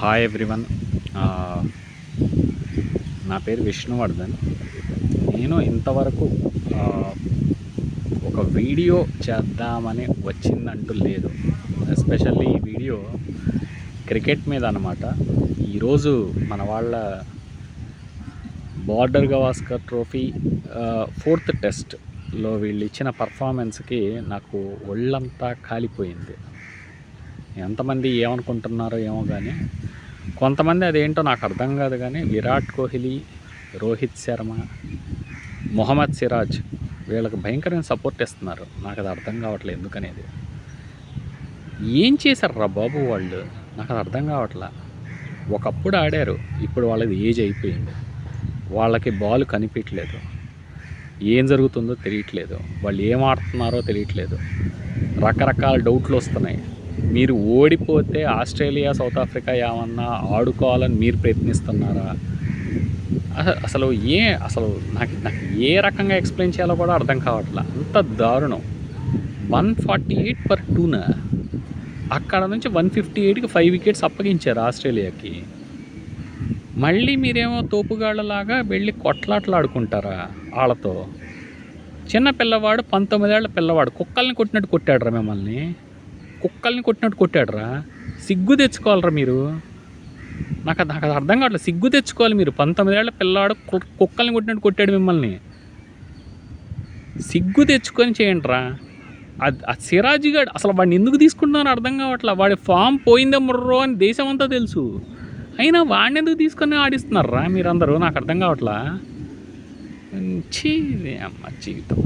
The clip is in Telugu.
హాయ్ ఎవ్రీవన్ నా పేరు విష్ణువర్ధన్. నేను ఇంతవరకు ఒక వీడియో చేద్దామని వచ్చిందంటూ లేదు. ఎస్పెషల్లీ ఈ వీడియో క్రికెట్ మీద అనమాట ఈరోజు మన వాళ్ళ బార్డర్ గవాస్కర్ ట్రోఫీ ఫోర్త్ టెస్ట్లో వీళ్ళు ఇచ్చిన పర్ఫార్మెన్స్కి నాకు ఒళ్ళంతా కాలిపోయింది. ఎంతమంది ఏమనుకుంటున్నారో ఏమో కానీ కొంతమంది అదేంటో నాకు అర్థం కాదు కానీ విరాట్ కోహ్లీ రోహిత్ శర్మ మొహమ్మద్ సిరాజ్ వీళ్ళకి భయంకరమైన సపోర్ట్ ఇస్తున్నారు. నాకు అది అర్థం కావట్లేదు ఎందుకనేది. ఏం చేశారు బాబు వాళ్ళు? నాకు అది అర్థం కావట్లా. ఒకప్పుడు ఆడారు ఇప్పుడు వాళ్ళది ఏజ్ అయిపోయింది. వాళ్ళకి బాల్ కనిపించలేదు ఏం జరుగుతుందో తెలియట్లేదు. వాళ్ళు ఏం ఆడుతున్నారో తెలియట్లేదు. రకరకాల డౌట్లు వస్తున్నాయి. మీరు ఓడిపోతే ఆస్ట్రేలియా సౌత్ ఆఫ్రికా ఏమన్నా ఆడుకోవాలని మీరు ప్రయత్నిస్తున్నారా? అసలు ఏ అసలు నాకు నాకు ఏ రకంగా ఎక్స్ప్లెయిన్ చేయాలో కూడా అర్థం కావట్లే. అంత దారుణం. One forty eight per two అక్కడ నుంచి వన్ ఫిఫ్టీ ఎయిట్కి ఫైవ్ వికెట్స్ అప్పగించారు ఆస్ట్రేలియాకి. మళ్ళీ మీరేమో తోపుగాళ్ళలాగా వెళ్ళి కొట్లాటలు ఆడుకుంటారా వాళ్ళతో చిన్న పిల్లవాడు పంతొమ్మిదేళ్ళ పిల్లవాడు కుక్కల్ని కొట్టినట్టు కొట్టాడరా మిమ్మల్ని? కుక్కల్ని కొట్టినట్టు కొట్టాడురా. సిగ్గు తెచ్చుకోవాలరా మీరు. నాకు నాకు అది అర్థం కావట్లేదు. సిగ్గు తెచ్చుకోవాలి మీరు. పంతొమ్మిదేళ్ళ పిల్లవాడు కు- కుక్కల్ని కొట్టినట్టు కొట్టాడు మిమ్మల్ని. సిగ్గు తెచ్చుకొని చేయండి రా అది ఆ సిరాజీ గాడు. అసలు వాడిని ఎందుకు తీసుకుంటున్నారో అర్థం కావట్లా. వాడి ఫామ్ పోయిందే ముర్రో అని దేశం అంతా తెలుసు. అయినా వాడిని ఎందుకు తీసుకొని ఆడిస్తున్నారా మీరందరూ? నాకు అర్థం కావట్లా? ఛీ, అమ్మ జీవితం.